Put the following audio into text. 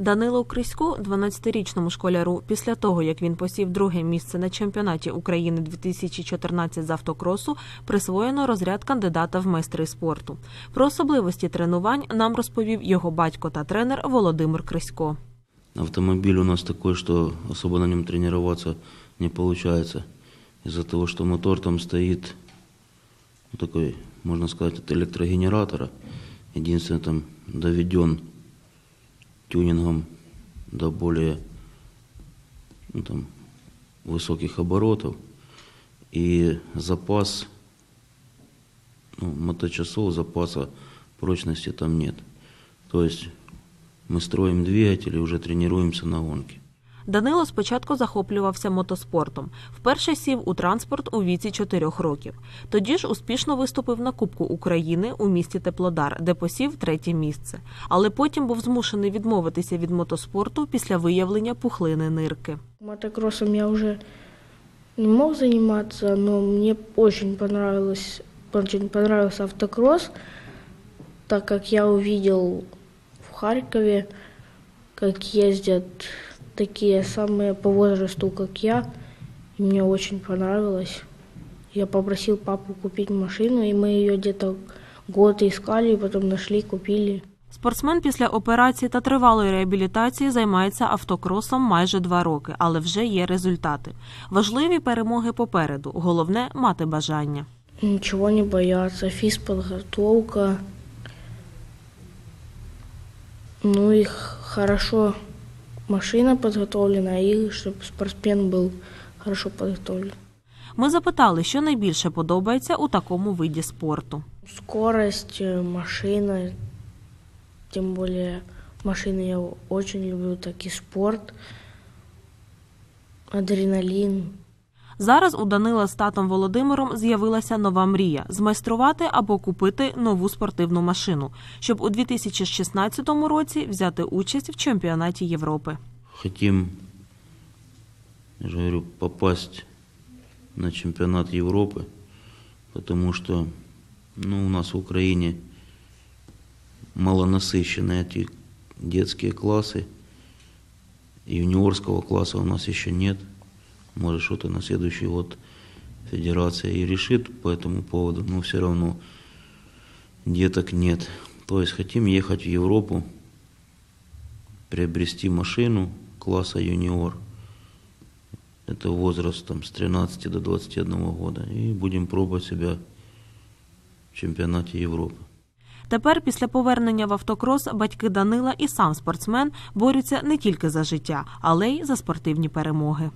Данило Криську, 12-річному школяру, після того як він посів друге місце на чемпіонаті України 2014 з автокросу, присвоєно розряд кандидата в майстри спорту. Про особливості тренувань нам розповів його батько та тренер Володимир Крисько. Автомобиль у нас такой, что особо на нем тренироваться не получается. Из-за того, что мотор там стоит ну, такой, можно сказать, от электрогенератора. Единственное, там доведен тюнингом до более ну, там, высоких оборотов. И запас ну, моточасов, запаса прочности там нет. То есть мы строим двигатель и уже тренируемся на гонке. Данило спочатку захоплювався мотоспортом. Вперше сів у транспорт у віці 4 років. Тоді ж успішно виступив на Кубку України у місті Теплодар, де посів третє місце. Але потім був змушений відмовитися від мотоспорту після виявлення пухлини нирки. Мотокроссом я уже не мог заниматься, но мне очень понравилось, автокросс, так как я увидел в Харькове, как ездят такие самые по возрасту, как я, и мне очень понравилось. Я попросил папу купить машину, и мы ее где-то год искали, потом нашли, купили. Спортсмен після операції та тривалої реабілітації займається автокросом майже два роки, але вже є результати. Важливі перемоги попереду. Головне мати бажання. Ничего не бояться, физподготовка. Ну х- хорошо машина подготовлена, и чтобы спортсмен был хорошо подготовлен. Ми запитали, що найбільше подобається у такому виді спорту. Скорость, э, машина, тем более машины я очень люблю, так и спорт, адреналин. Зараз у Данила з татом Володимиром з'явилася нова мрія змайструвати або купити нову спортивну машину, щоб у 2016 році взяти участь в чемпіонаті Європи. Хотим, я же говорю, попасть на чемпионат Европы, потому что ну, у нас в Украине малонасыщенные эти детские классы, и юниорского класса у нас еще нет. Может, что-то на следующий год федерация и решит по этому поводу, но все равно деток нет. То есть хотим ехать в Европу, приобрести машину класса юниор. Это возраст там, с 13 до 21 года. И будем пробовать себя в чемпионате Европы. Тепер, після повернення в автокрос, батьки Данила і сам спортсмен борються не тільки за життя, але й за спортивні перемоги.